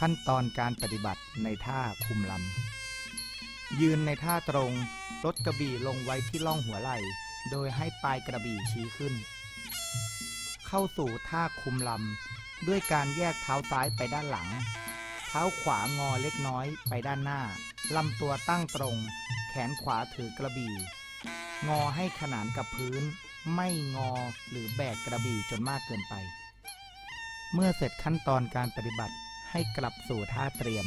ขั้นตอนการปฏิบัติในท่าคุมลำ ยืนในท่าตรงลดกระบี่ลงไว้ที่ล่องหัวไหล่ โดยให้ปลายกระบี่ชี้ขึ้น เข้าสู่ท่าคุมลำ ด้วยการแยกเท้าซ้ายไปด้านหลัง เท้าขวางอเล็กน้อยไปด้านหน้าลำตัวตั้งตรง แขนขวาถือกระบี่ งอให้ขนานกับพื้น ไม่งอหรือแบกกระบี่จนมากเกินไป เมื่อเสร็จขั้นตอนการปฏิบัติ ให้กลับสู่ท่าเตรียม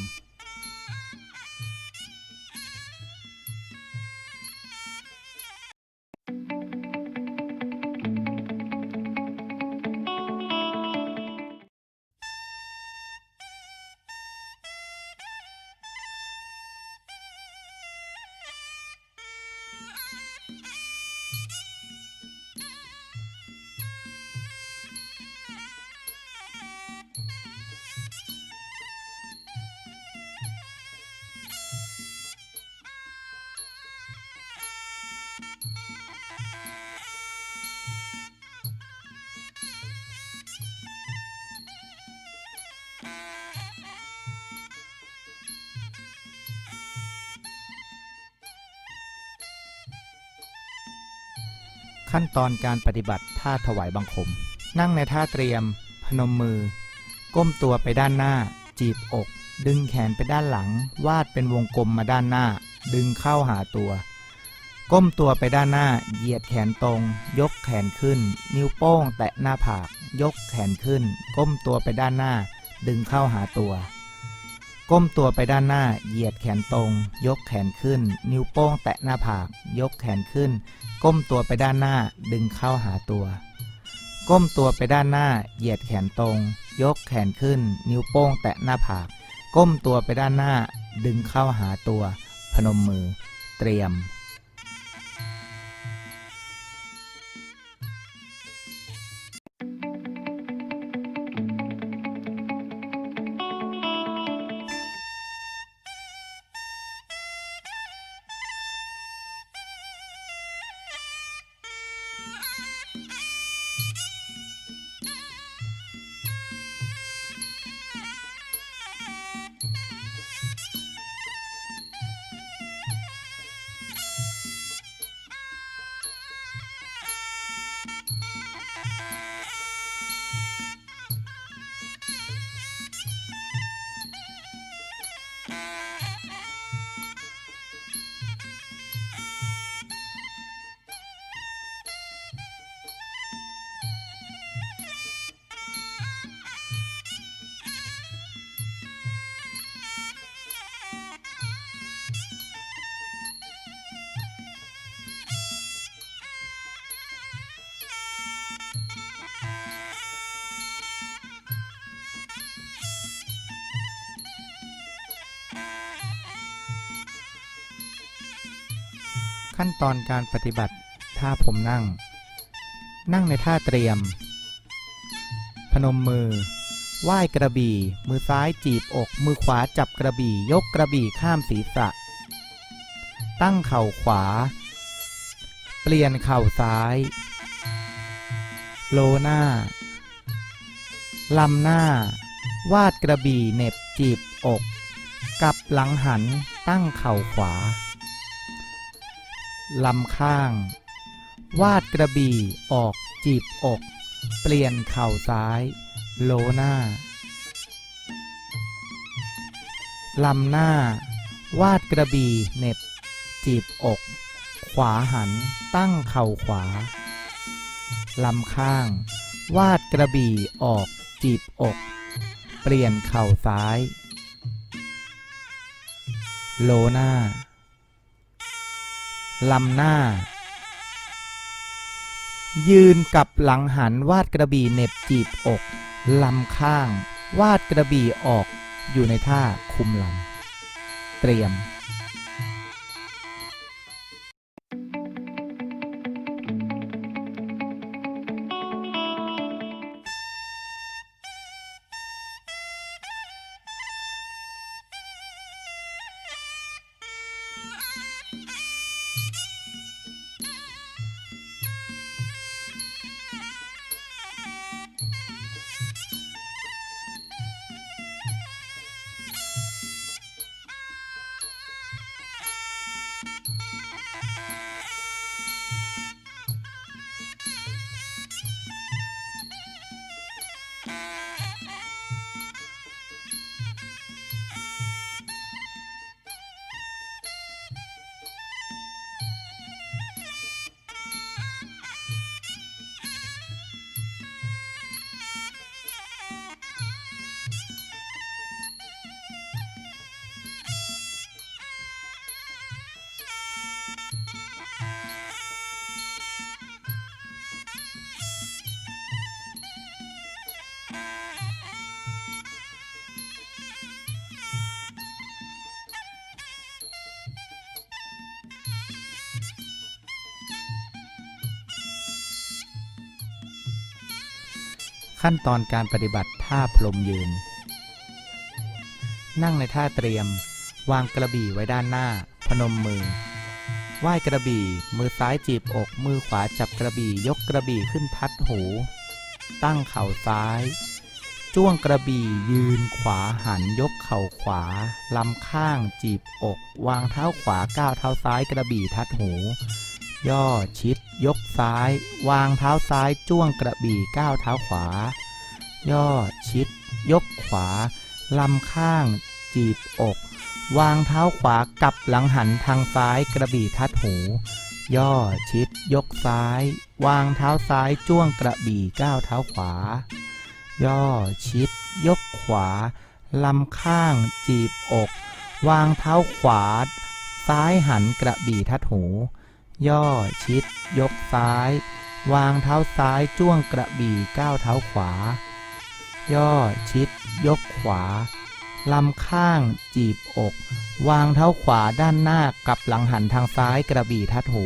ขั้นตอนการปฏิบัติท่าถวายบังคม นั่งในท่าเตรียม พนมมือ ก้มตัวไปด้านหน้า จีบอก ดึงแขนไปด้านหลัง วาดเป็นวงกลมมาด้านหน้า ดึงเข้าหาตัว ก้มตัวไปด้านหน้า เหยียดแขนตรง ยกแขนขึ้น นิ้วโป้ง แตะหน้าผาก ยกแขนขึ้น ก้มตัวไปด้านหน้า ดึงเข้าหาตัว ก้มตัวไปด้านหน้า เหยียดแขนตรง ยกแขนขึ้น นิ้วโป้งแตะหน้าผาก ยกแขนขึ้น ก้มตัวไปด้านหน้า ดึงเข้าหาตัว ก้มตัวไปด้านหน้า เหยียดแขนตรง ยกแขนขึ้น นิ้วโป้งแตะหน้าผาก ก้มตัวไปด้านหน้า ดึงเข้าหาตัว พนมมือ เตรียม ขั้นตอนการปฏิบัติท่าผมนั่ง นั่งในท่าเตรียม พนมมือไหว้กระบี่ มือซ้ายจีบอก มือขวาจับกระบี่ ยกกระบี่ข้ามศีรษะ ตั้งเข่าขวา เปลี่ยนเข่าซ้าย โลหน้า ลำหน้า วาดกระบี่เน็บจีบอก กลับหลังหันตั้งเข่าขวา ลำข้าง วาดกระบี่ออกจีบอก เปลี่ยนเข่าซ้าย โลหน้า ลำหน้า วาดกระบี่เน็บ จีบอก ขวาหันตั้งเข่าขวา ลำข้าง วาดกระบี่ออกจีบอก เปลี่ยนเข่าซ้าย โลหน้า ลำหน้า ยืนกับหลังหันวาดกระบี่เหน็บจีบอกลำข้าง วาดกระบี่ออกอยู่ในท่าคุมลำเตรียม ขั้นตอนการปฏิบัติท่าพรมยืน นั่งในท่าเตรียม วางกระบี่ไว้ด้านหน้า พนมมือไหว้กระบี่ มือซ้ายจีบอก มือขวาจับกระบี่ ยกกระบี่ขึ้นทัดหู ตั้งเข่าซ้าย จ้วงกระบี่ยืนขวาหันยกเข่าขวา ลำข้างจีบอก วางเท้าขวาก้าวเท้าซ้ายกระบี่ทัดหู ย่อชิด ยกซ้าย วางเท้าซ้ายจ้วงกระบี่ก้าวเท้าขวา ย่อชิด ยกขวาลำข้าง จีบอก วางเท้าขวากลับหลังหันทางซ้ายกระบี่ทัดหู ย่อชิด ยกซ้าย วางเท้าซ้ายจ้วงกระบี่ก้าวเท้าขวา ย่อชิด ยกขวาลำข้าง จีบอก วางเท้าขวา ซ้ายหันกระบี่ทัดหู ย่อชิด ยกซ้าย วางเท้าซ้ายจ้วงกระบี่ก้าวเท้าขวา ย่อชิด ยกขวาลำข้างจีบอก วางเท้าขวาด้านหน้ากับหลังหันทางซ้ายกระบี่ทัดหู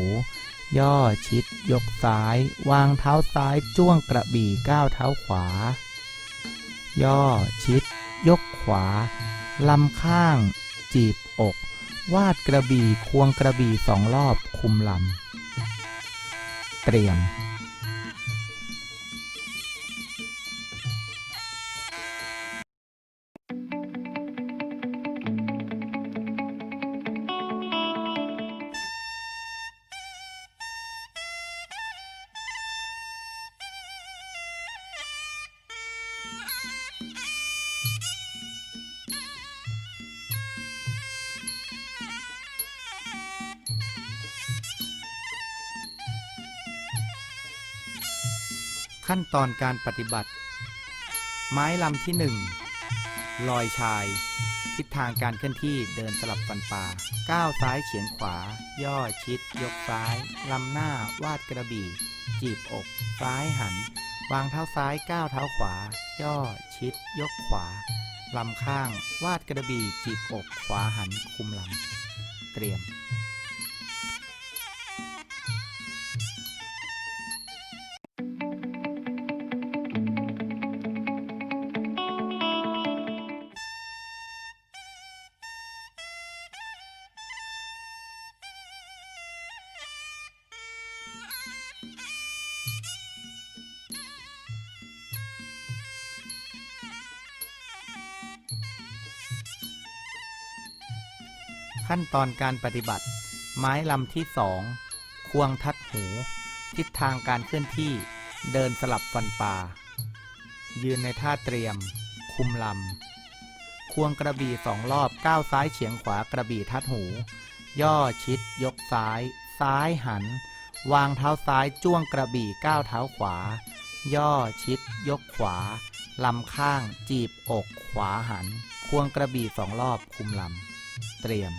ย่อชิด ยกซ้าย วางเท้าซ้ายจ้วงกระบี่ก้าวเท้าขวา ย่อชิด ยกขวาลำข้างจีบอก วาดกระบี่ควงกระบี่สองรอบคุมลำ เตรียม ขั้นตอนการปฏิบัติ ไม้ลำที่หนึ่งลอยชาย ทิศทางการเคลื่อนที่เดินสลับฟันปลาก้าวซ้ายเฉียงขวา ย่อชิด ยกซ้าย ลำหน้าวาดกระบี่ จีบอก ซ้ายหัน วางเท้าซ้ายก้าวเท้าขวา ย่อชิด ยกขวา ลำข้าง วาดกระบี่จีบอก ขวาหันคุมหลำเตรียม ขั้นตอนการปฏิบัติ ไม้ลำที่สองควงทัดหู ทิศทางการเคลื่อนที่ เดินสลับฟันปลายืนในท่าเตรียม คุมลำ ควงกระบี่สองรอบก้าวซ้ายเฉียงขวากระบี่ทัดหู ย่อชิด ยกซ้าย ซ้ายหัน วางเท้าซ้ายจ้วงกระบี่ก้าวเท้าขวา ย่อชิด ยกขวา ลำข้าง จีบอก ขวาหัน ควงกระบี่สองรอบคุมลำ เตรียม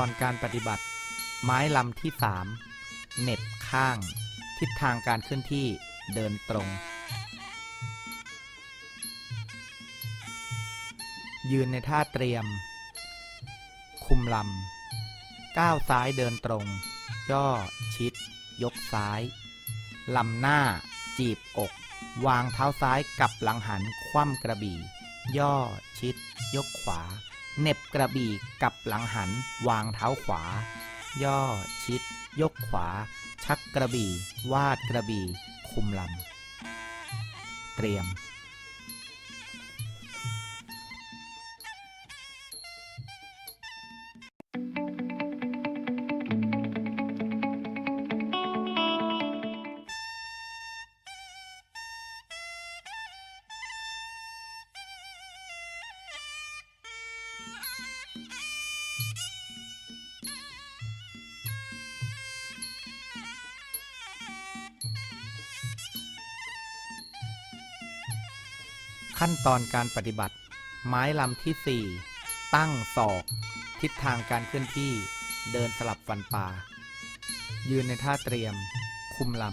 ตอนการปฏิบัติ ไม้ลำที่สามเหน็บข้าง ทิศทางการเคลื่อนที่เดินตรง ยืนในท่าเตรียม คุมลำ ก้าวซ้ายเดินตรง ย่อ ชิด ยกซ้าย ลำหน้า จีบอก วางเท้าซ้ายกับหลังหันคว่ำกระบี่ ย่อ ชิด ยกขวา เน็บกระบี่กับหลังหันวางเท้าขวา ย่อชิด ยกขวา ชักกระบี่ วาดกระบี่ คุมลำ เตรียม ขั้นตอนการปฏิบัติ ไม้ลำที่ 4 ตั้งศอก ทิศทางการเคลื่อนที่ เดินสลับฟันปลายืนในท่าเตรียม คุมล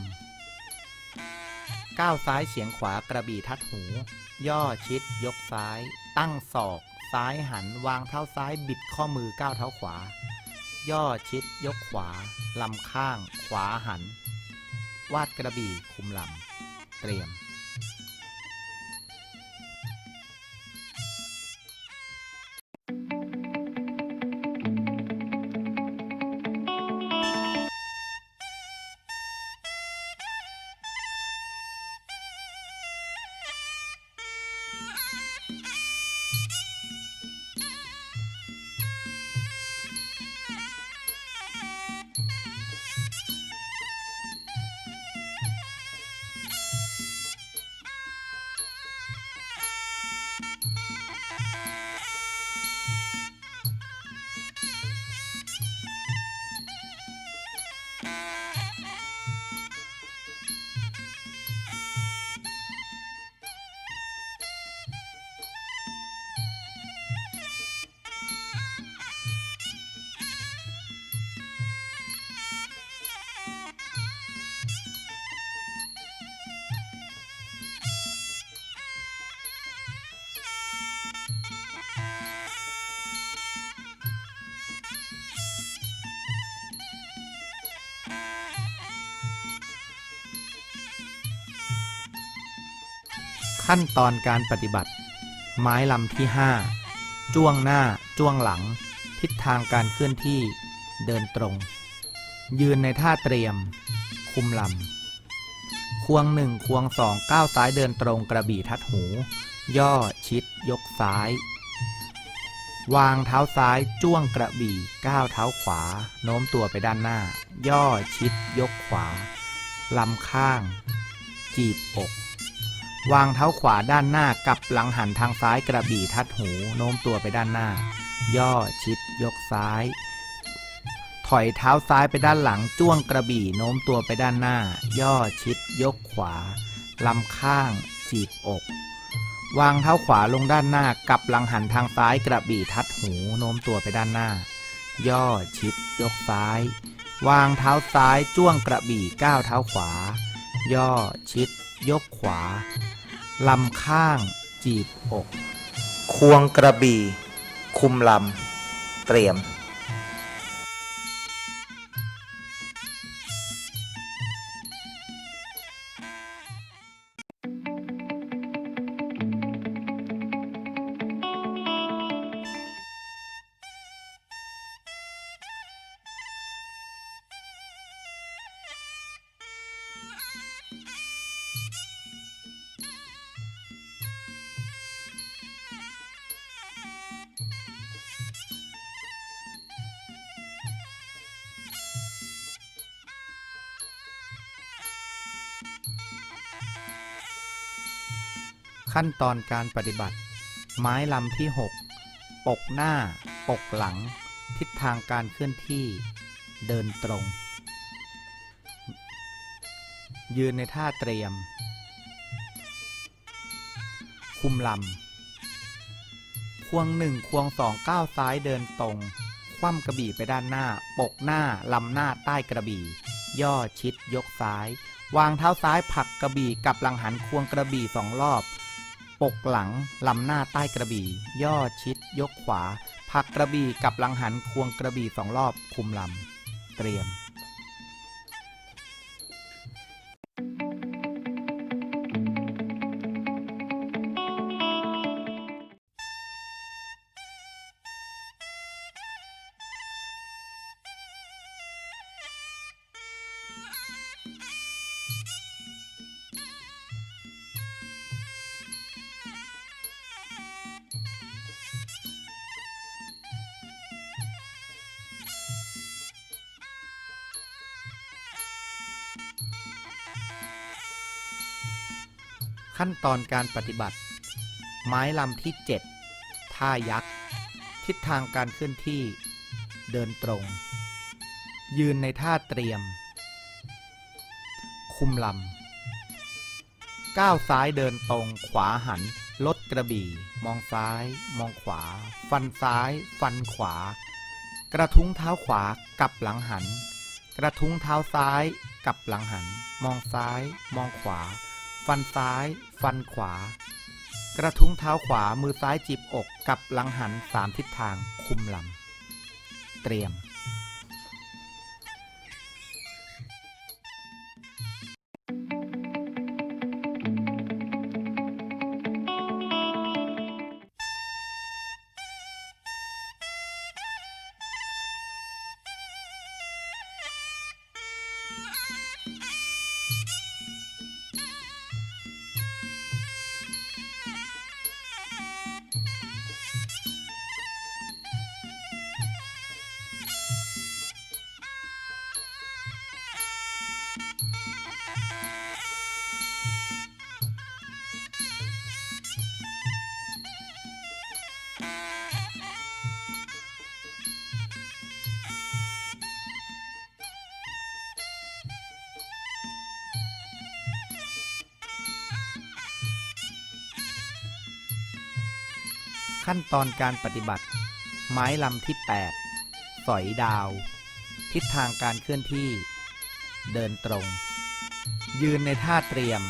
ำก้าวซ้ายเฉียงขวากระบี่ทัดหู ย่อชิด ยกซ้าย ตั้งศอก ซ้ายหันวางเท้าซ้ายบิดข้อมือก้าวเท้าขวา ย่อชิด ยกขวาลำข้าง ขวาหัน วาดกระบี่คุมลำ เตรียม ขั้นตอนการปฏิบัติ ไม้ลำที่ 5 จ้วงหน้า จ้วงหลัง ทิศทางการเคลื่อนที่ เดินตรง ยืนในท่าเตรียม คุมลำ ควงหนึ่งควงสองก้าวซ้ายเดินตรงกระบี่ทัดหู ย่อชิด ยกซ้าย วางเท้าซ้ายจ้วงกระบี่ก้าวเท้าขวา โน้มตัวไปด้านหน้า ย่อชิด ยกขวาลำข้าง จีบอก วางเท้าขวาด้านหน้ากับหลังหันทางซ้ายกระบี่ทัดหูโน้มตัวไปด้านหน้า ย่อชิดยกซ้าย ถอยเท้าซ้ายไปด้านหลังจ้วงกระบี่โน้มตัวไปด้านหน้า ย่อชิด ยกขวาลำข้างจีบอก วางเท้าขวาลงด้านหน้ากับหลังหันทางซ้ายกระบี่ทัดหูโน้มตัวไปด้านหน้า ย่อชิด ยกซ้าย วางเท้าซ้ายจ้วงกระบี่ก้าวเท้าขวา ย่อชิด ยกขวา ลำข้าง จีบอก ควงกระบี่ คุมลำ เตรียม ขั้นตอนการปฏิบัติ ไม้ลำที่ 6 ปกหน้า ปกหลัง ทิศทางการเคลื่อนที่ เดินตรง ยืนในท่าเตรียม คุมลำ ควงหนึ่งควงสองก้าวซ้ายเดินตรง คว่ำกระบี่ไปด้านหน้า ปกหน้า ลำหน้าใต้กระบี่ ย่อชิดยกซ้าย วางเท้าซ้ายผลักกระบี่กับหลังหันควงกระบี่สองรอบ ปกหลัง ลำหน้าใต้กระบี่ ย่อชิด ยกขวา ผักกระบี่กับหลังหันควงกระบี่สองรอบคุมลำ เตรียม ขั้นตอนการปฏิบัติ ไม้ลำที่ 7 ท่ายักษ์ ทิศทางการเคลื่อนที่ เดินตรง ยืนในท่าเตรียม คุมลำ ก้าวซ้ายเดินตรง ขวาหัน ลดกระบี่ มองซ้าย มองขวา ฟันซ้าย ฟันขวา กระทุ้งเท้าขวากลับหลังหัน กระทุ้งเท้าซ้ายกลับหลังหัน มองซ้าย มองขวา ฟันซ้าย ฟันขวา กระทุ้งเท้าขวามือซ้ายจีบอกกับหลังหันสามทิศทางคุมลำเตรียม ขั้นตอนการปฏิบัติ ไม้ลำที่ 8 สอยดาว ทิศทางการเคลื่อนที่ เดินตรง ยืนในท่าเตรียม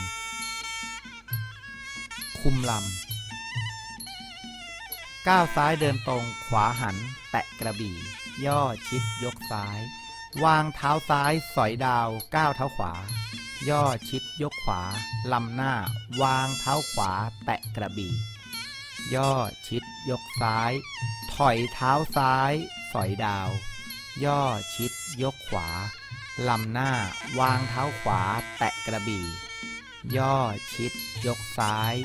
คุมลำก้าวซ้ายเดินตรง ขวาหัน แตะกระบี่ ย่อชิดยกซ้าย วางเท้าซ้าย สอยดาวก้าวเท้าขวา ย่อชิดยกขวา ลำหน้า วางเท้าขวา แตะกระบี่ ย่อ ชิด ยกซ้าย ถอยเท้าซ้าย สอยดาว ย่อชิด ยกขวา ลำหน้า วางเท้าขวา แตะกระบี่ ย่อชิด ยกซ้าย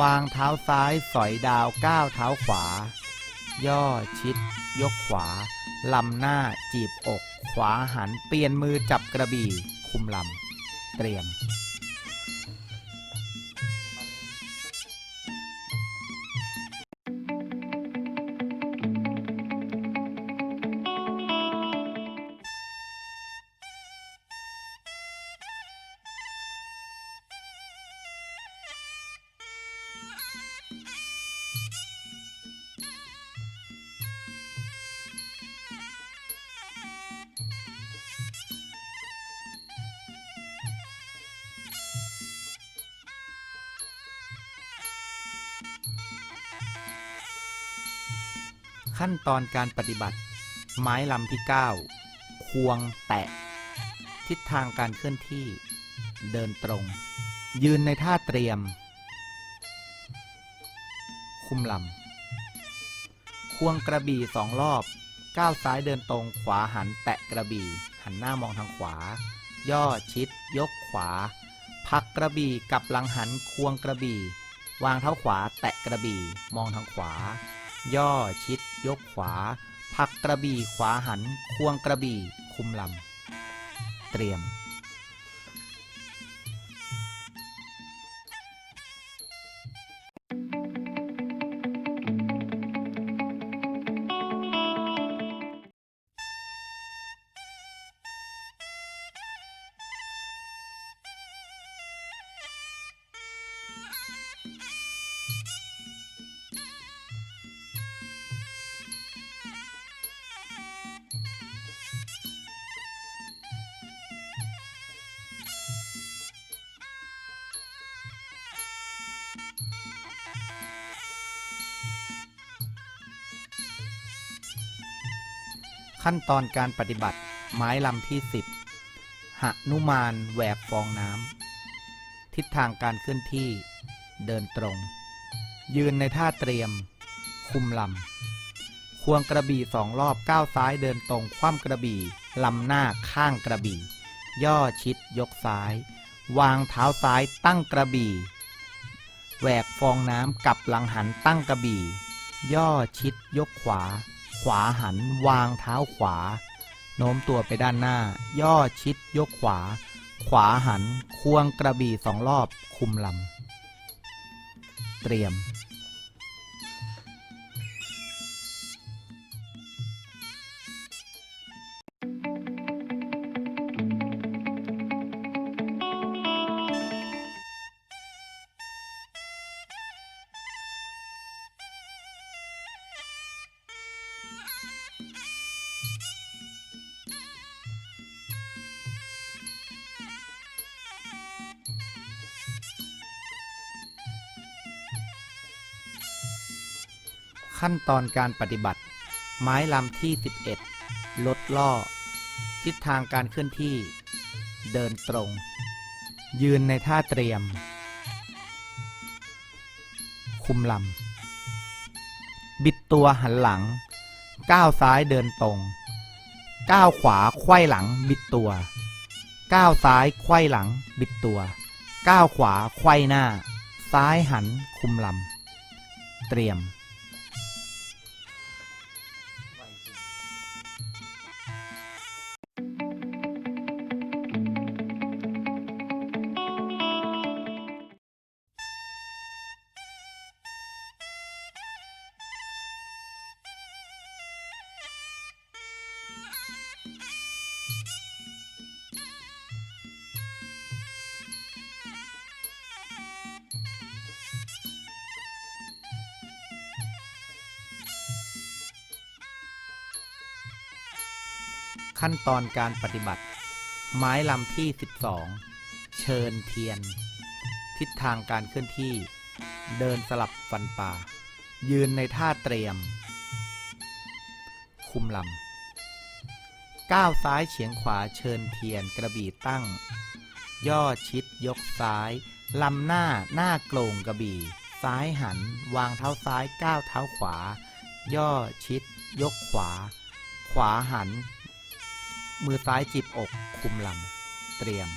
วางเท้าซ้าย สอยดาวก้าวเท้าขวา ย่อชิด ยกขวา ลำหน้าจีบอก ขวาหันเปลี่ยนมือจับกระบี่ คุมลำ เตรียม ขั้นตอนการปฏิบัติ ไม้ลำที่ 9 ควงแตะ ทิศทางการเคลื่อนที่ เดินตรง ยืนในท่าเตรียม คุมลำ ควงกระบี่สองรอบ ก้าวซ้ายเดินตรง ขวาหันแตะกระบี่ หันหน้ามองทางขวา ย่อชิด ยกขวา พักกระบี่กับหลังหันควงกระบี่ วางเท้าขวา แตะกระบี่ มองทางขวา ย่อชิด ยกขวาพักกระบี่ขวาหัน ควงกระบี่ คุมลำ เตรียม ขั้นตอนการปฏิบัติไม้ลำที่ 10หนุมานแหวกฟองน้ำทิศทางการเคลื่อนที่ เดินตรง ยืนในท่าเตรียม คุมลำ ควงกระบี่สองรอบก้าวซ้ายเดินตรง คว่ำกระบี่ลำหน้าข้างกระบี่ ย่อชิดยกซ้าย วางเท้าซ้ายตั้งกระบี่แหวกฟองน้ำกลับหลังหันตั้งกระบี่ ย่อชิดยกขวา ขวาหัน วางเท้าขวา โน้มตัวไปด้านหน้า ย่อชิดยกขวา ขวาหัน ควงกระบี่สองรอบคุมลำ เตรียม ขั้นตอนการปฏิบัติ ไม้ลำที่ 11 ลดล่อ ทิศทางการเคลื่อนที่ เดินตรง ยืนในท่าเตรียม คุมลำ บิดตัวหันหลัง ก้าวซ้ายเดินตรง ก้าวขวาไขว้หลังบิดตัว ก้าวซ้ายไขว้หลังบิดตัว ก้าวขวาไขว้หน้า ซ้ายหันคุมลำ เตรียม ขั้นตอนการปฏิบัติ ไม้ลำที่ 12 เชิญเทียน ทิศทางการเคลื่อนที่ เดินสลับฟันป่า ยืนในท่าเตรียม คุมลำก้าวซ้ายเฉียงขวาเชิญเทียนกระบี่ตั้ง ย่อชิดยกซ้ายลำหน้าหน้าโกลงกระบี่ ซ้ายหัน วางเท้าซ้ายก้าวเท้าขวา ย่อชิด ยกขวา ขวาหัน มือซ้ายจีบอกคุมลำเตรียม